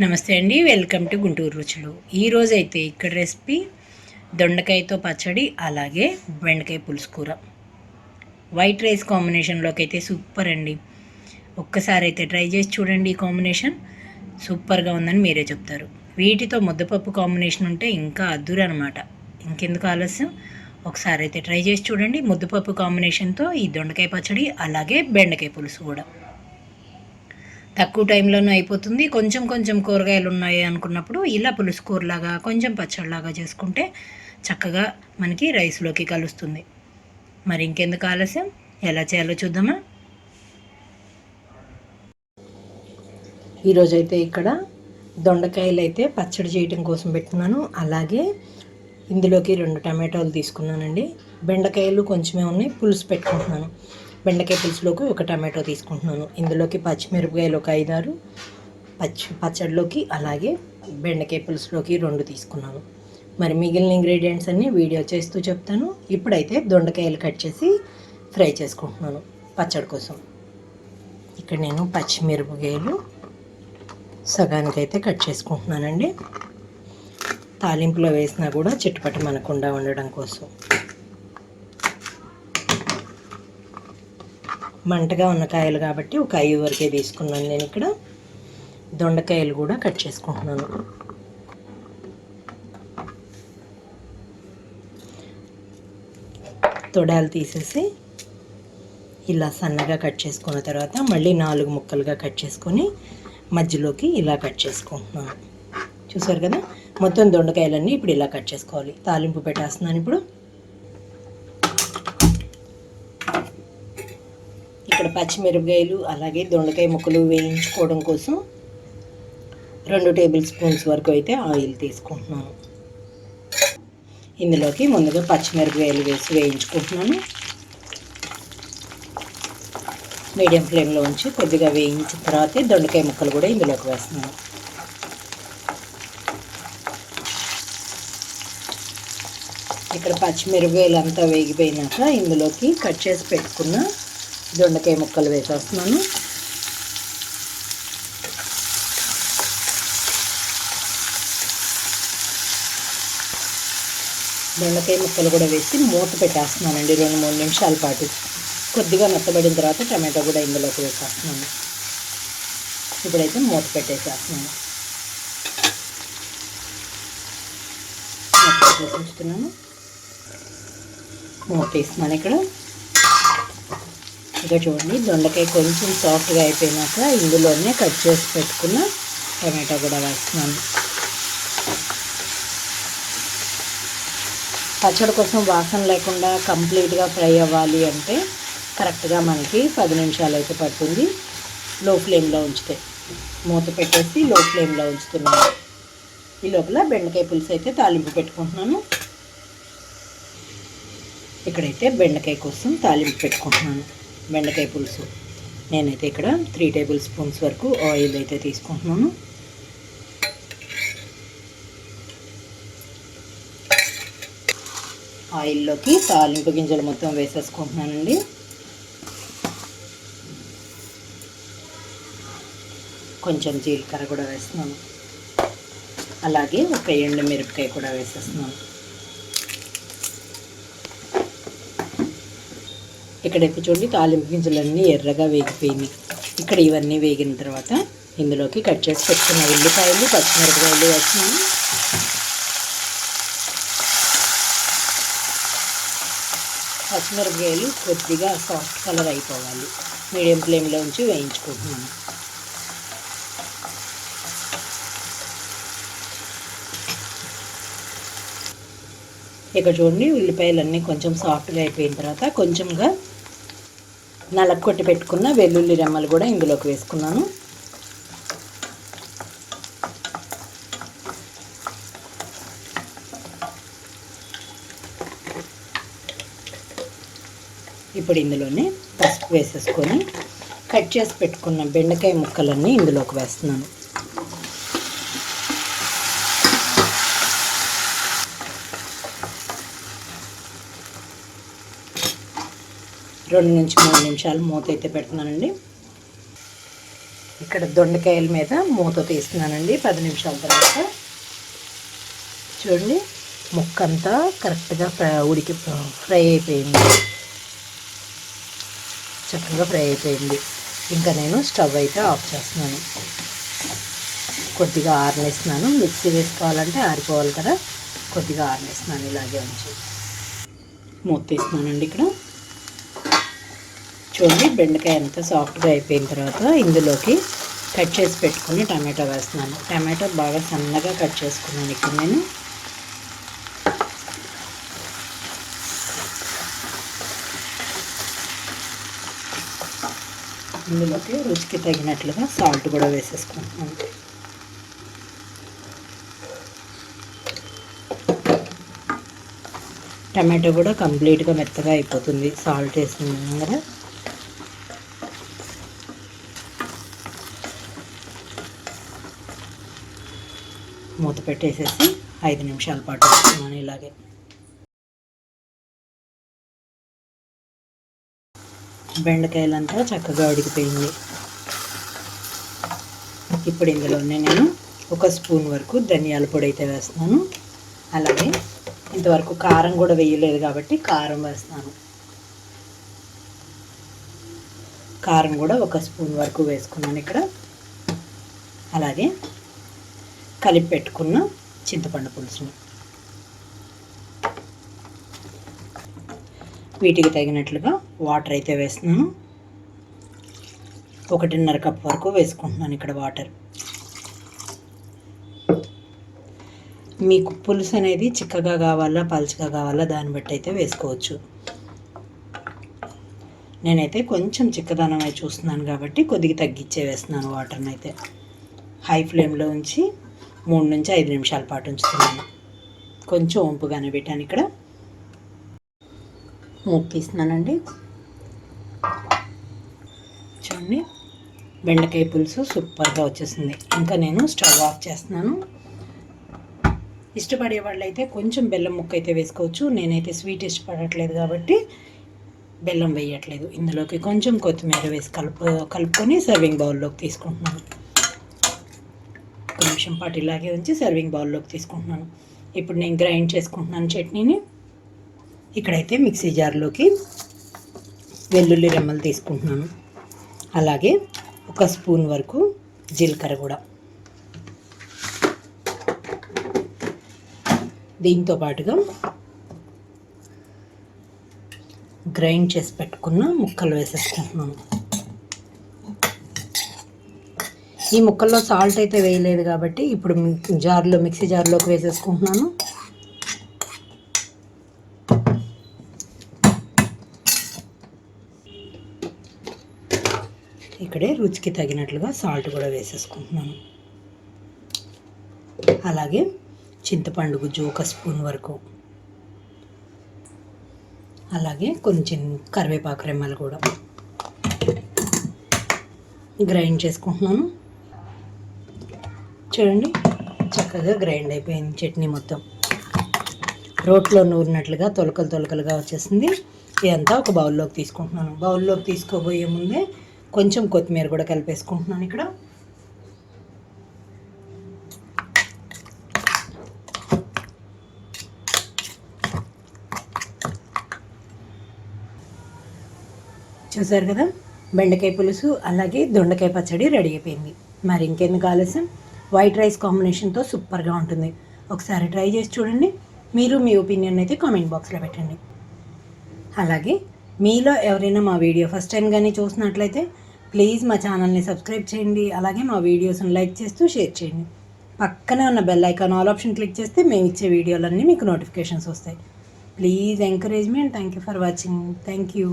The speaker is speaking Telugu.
నమస్తే అండి వెల్కమ్ టు గుంటూరు రుచులు. ఈరోజు అయితే ఇక్కడ రెసిపీ దొండకాయతో పచ్చడి అలాగే బెండకాయ పులుసు కూర. వైట్ రైస్ కాంబినేషన్లోకి అయితే సూపర్ అండి. ఒక్కసారి అయితే ట్రై చేసి చూడండి ఈ కాంబినేషన్. సూపర్గా ఉందని మీరే చెప్తారు. వీటితో ముద్దపప్పు కాంబినేషన్ ఉంటే ఇంకా అద్దురు అనమాట ఇంకెందుకు ఆలస్యం? ఒకసారి అయితే ట్రై చేసి చూడండి ముద్దపప్పు కాంబినేషన్తో ఈ దొండకాయ పచ్చడి అలాగే బెండకాయ పులుసు కూడా. తక్కువ టైంలోనూ అయిపోతుంది. కొంచెం కొంచెం కూరగాయలు ఉన్నాయి అనుకున్నప్పుడు ఇలా పులుసు కూరలాగా కొంచెం పచ్చడిలాగా చేసుకుంటే చక్కగా మనకి రైస్లోకి కలుస్తుంది. మరి ఇంకెందుకు ఆలస్యం? ఎలా చేయాలో చూద్దామా? ఈరోజైతే ఇక్కడ దొండకాయలు అయితే పచ్చడి చేయటం కోసం పెట్టుకున్నాను అలాగే ఇందులోకి రెండు టమాటోలు తీసుకున్నానండి. బెండకాయలు కొంచెమే ఉన్నాయి. పులుసు పెట్టుకుంటున్నాను. బెండకాయ పులుసులోకి ఒక టమాటో తీసుకుంటున్నాను. ఇందులోకి పచ్చిమిరపకాయలు ఒక ఐదారు పచ్చి పచ్చడిలోకి అలాగే బెండకాయ పులుసులోకి రెండు తీసుకున్నాను. మరి మిగిలిన ఇంగ్రీడియంట్స్ అన్నీ వీడియో చేస్తూ చెప్తాను. ఇప్పుడైతే దొండకాయలు కట్ చేసి ఫ్రై చేసుకుంటున్నాను పచ్చడి కోసం. ఇక్కడ నేను పచ్చిమిరపకాయలు సగానికైతే కట్ చేసుకుంటున్నానండి. తాలింపులో వేసినా కూడా చిట్టుపట్టు మనకుండా ఉండడం కోసం. మంటగా ఉన్న కాయలు కాబట్టి ఒక ఐదు వరకే తీసుకున్నాను నేను ఇక్కడ. దొండకాయలు కూడా కట్ చేసుకుంటున్నాను. తొడాలు తీసేసి ఇలా సన్నగా కట్ చేసుకున్న తర్వాత మళ్ళీ నాలుగు ముక్కలుగా కట్ చేసుకొని మధ్యలోకి ఇలా కట్ చేసుకుంటున్నాను. చూసారు కదా? మొత్తం దొండకాయలన్నీ ఇప్పుడు ఇలా కట్ చేసుకోవాలి. తాలింపు పెట్టేస్తున్నాను ఇప్పుడు. పచ్చిమిరపకాయలు అలాగే దొండకాయ ముక్కలు వేయించుకోవడం కోసం రెండు టేబుల్ స్పూన్స్ వరకు అయితే ఆయిల్ తీసుకుంటున్నాను. ఇందులోకి ముందుగా పచ్చిమిరపకాయలు వేసి వేయించుకుంటున్నాను. మీడియం ఫ్లేమ్లో ఉంచి కొద్దిగా వేయించిన తర్వాత దొండకాయ ముక్కలు కూడా ఇందులోకి వేస్తున్నాను. ఇక్కడ పచ్చిమిరపకాయలు అంతా వేగిపోయినాక ఇందులోకి కట్ చేసి పెట్టుకున్న దొండకాయ ముక్కలు వేసేస్తున్నాను. దొండకాయ ముక్కలు కూడా వేసి మూత పెట్టేస్తున్నానండి రెండు మూడు నిమిషాల పాటు. కొద్దిగా మెత్తబడిన తర్వాత టమాటో కూడా ఇందులోకి వేసేస్తున్నాను. ఇప్పుడైతే మూత పెట్టేసేస్తున్నాను. మూత పెట్టేసి మూత వేస్తున్నాను ఇక్కడ. ఇక చూడండి దొండకాయ కొంచెం సాఫ్ట్గా అయిపోయినాక ఇందులోనే కట్ చేసి పెట్టుకున్న టమాటా కూడా వేస్తున్నాను. పచ్చడి కోసం వాసన లేకుండా కంప్లీట్గా ఫ్రై అవ్వాలి అంటే కరెక్ట్గా మనకి పది నిమిషాలు అయితే పడుతుంది. లో ఫ్లేమ్లో ఉంచితే. మూత పెట్టేసి లో ఫ్లేమ్లో ఉంచుతున్నాను. ఈ లోపల బెండకాయ పులుసు అయితే తాలింపు పెట్టుకుంటున్నాను. ఇక్కడైతే బెండకాయ కోసం తాలింపు పెట్టుకుంటున్నాను. బెండకాయ పులుసు. నేనైతే ఇక్కడ త్రీ టేబుల్ స్పూన్స్ వరకు ఆయిల్ అయితే తీసుకుంటున్నాను. ఆయిల్లోకి తాలింపు గింజలు మొత్తం వేసేసుకుంటున్నానండి. కొంచెం జీలకర్ర కూడా వేస్తున్నాను. అలాగే ఒక ఎండు మిరపకాయ కూడా వేసేస్తున్నాను. ఇక్కడైతే చూడండి తాలింపు గింజలన్నీ ఎర్రగా వేగిపోయినాయి. ఇక్కడ ఇవన్నీ వేగిన తర్వాత ఇందులోకి కట్ చేసి పెట్టుకున్న ఉల్లిపాయలు పచ్చిమిరపకాయలు వేస్తున్నాను పచ్చిమిరపకాయలు కొద్దిగా సాఫ్ట్ కలర్ అయిపోవాలి. మీడియం ఫ్లేమ్లో ఉంచి వేయించుకుంటున్నాను. ఇక్కడ చూడండి ఉల్లిపాయలన్నీ కొంచెం సాఫ్ట్గా అయిపోయిన తర్వాత కొంచెంగా నలకొట్టి పెట్టుకున్న వెల్లుల్లి రెమ్మలు కూడా ఇందులోకి వేసుకున్నాను. ఇప్పుడు ఇందులోనే పసుపు వేసేసుకొని కట్ చేసి పెట్టుకున్న బెండకాయ ముక్కలన్నీ ఇందులోకి వేస్తున్నాను. రెండు నుంచి మూడు నిమిషాలు మూత అయితే పెడుతున్నానండి. ఇక్కడ దొండకాయల మీద మూత తీస్తున్నానండి పది నిమిషాల తర్వాత. చూడండి ముక్క అంతా కరెక్ట్గా ఫ్రై ఉడికి ఫ్రై అయిపోయింది. చక్కగా ఫ్రై అయిపోయింది. ఇంకా నేను స్టవ్ అయితే ఆఫ్ చేస్తున్నాను. కొద్దిగా ఆరనేస్తున్నాను. మిక్సీ వేసుకోవాలంటే ఆరిపోవాలి కదా. కొద్దిగా ఆరనేస్తున్నాను ఇలాగే ఉంచి. మూత తీస్తున్నానండి ఇక్కడ. చూడండి బెండకాయ ఎంత సాఫ్ట్గా అయిపోయిన తర్వాత ఇందులోకి కట్ చేసి పెట్టుకుని టమాటో వేస్తున్నాను. టమాటో బాగా సన్నగా కట్ చేసుకున్నాను ఇక్కడ నేను. ఇందులోకి రుచికి తగినట్లుగా సాల్ట్ కూడా వేసేసుకుంటున్నాను. టమాటో కూడా కంప్లీట్గా మెత్తగా అయిపోతుంది. సాల్ట్ వేసిన కదా. మూత పెట్టేసేసి ఐదు నిమిషాల పాటు వేసుకున్నాను ఇలాగే. బెండకాయలంతా చక్కగా ఉడికిపోయింది. ఇప్పుడు ఇందులోనే నేను ఒక స్పూన్ వరకు ధనియాల పొడి అయితే వేస్తున్నాను. అలాగే ఇంతవరకు కారం కూడా వేయలేదు కాబట్టి కారం వేస్తాను కారం కూడా ఒక స్పూన్ వరకు వేసుకున్నాను ఇక్కడ. అలాగే కలిపి పెట్టుకున్న చింతపండు పులుసుని. వీటికి తగినట్లుగా వాటర్ అయితే వేస్తున్నాను. ఒకటిన్నర కప్ వరకు వేసుకుంటున్నాను ఇక్కడ వాటర్. మీకు పులుసు అనేది చిక్కగా కావాలా పలుచగా కావాలా దాన్ని బట్టి అయితే వేసుకోవచ్చు. నేనైతే కొంచెం చిక్కదనం అయి చూస్తున్నాను కాబట్టి కొద్దిగా తగ్గించే వేస్తున్నాను వాటర్ని అయితే. హై ఫ్లేమ్లో ఉంచి మూడు నుంచి ఐదు నిమిషాల పాటు ఉంచుతున్నాను. కొంచెం వంపుగానే పెట్టాను ఇక్కడ. మూత తీస్తున్నానండి. చూడండి. బెండకాయ పులుసు సూపర్గా వచ్చేసింది. ఇంకా నేను స్టవ్ ఆఫ్ చేస్తున్నాను. ఇష్టపడే వాళ్ళైతే కొంచెం బెల్లం ముక్క అయితే వేసుకోవచ్చు. నేనైతే స్వీట్ ఇష్టపడట్లేదు కాబట్టి బెల్లం వేయట్లేదు. ఇందులోకి కొంచెం కొత్తిమీర వేసి కలుపు కలుపుకొని సర్వింగ్ బౌల్లోకి తీసుకుంటున్నాను. నిమిషం పాటు ఇలాగే ఉంచి సర్వింగ్ బౌల్లోకి తీసుకుంటున్నాను. ఇప్పుడు నేను గ్రైండ్ చేసుకుంటున్నాను చట్నీని. ఇక్కడైతే మిక్సీ జార్లోకి వెల్లుల్లి రెమ్మలు తీసుకుంటున్నాను. అలాగే ఒక స్పూన్ వరకు జీలకర్ర కూడా. దీంతో పాటుగా గ్రైండ్ చేసి పెట్టుకున్న ముక్కలు వేసేసుకుంటున్నాను. ఈ ముక్కల్లో సాల్ట్ అయితే వేయలేదు కాబట్టి ఇప్పుడు జార్లో మిక్సీ జార్లోకి వేసేసుకుంటున్నాను. ఇక్కడే రుచికి తగినట్లుగా సాల్ట్ కూడా వేసేసుకుంటున్నాను. అలాగే చింతపండు గుజ్జు ఒక స్పూన్ వరకు. అలాగే కొంచెం కరివేపాకు రెమ్మలు కూడా. గ్రైండ్ చేసుకుంటున్నాను. చూడండి చక్కగా గ్రైండ్ అయిపోయింది చట్నీ మొత్తం. రోట్లో నూరినట్లుగా తొలకలు తొలకలుగా వచ్చేసింది. ఇదంతా ఒక బౌల్లోకి తీసుకుంటున్నాను. బౌల్లోకి తీసుకోబోయే ముందే కొంచెం కొత్తిమీర కూడా కలిపేసుకుంటున్నాను ఇక్కడ. చూసారు కదా? బెండకాయ పులుసు అలాగే దొండకాయ పచ్చడి రెడీ అయిపోయింది. మరి ఇంకెందుకు ఆలస్యం? వైట్ రైస్ కాంబినేషన్తో సూపర్గా ఉంటుంది. ఒకసారి ట్రై చేసి చూడండి. మీరు మీ ఒపీనియన్ అయితే కామెంట్ బాక్స్లో పెట్టండి. అలాగే మీలో ఎవరైనా మా వీడియో ఫస్ట్ టైం కానీ చూసినట్లయితే ప్లీజ్ మా ఛానల్ని సబ్స్క్రైబ్ చేయండి. అలాగే మా వీడియోస్ని లైక్ చేస్తూ షేర్ చేయండి. పక్కనే ఉన్న bell icon all option click చేస్తే మేము ఇచ్చే వీడియోలన్నీ మీకు నోటిఫికేషన్స్ వస్తాయి. Please encourage me and thank you for watching. Thank you.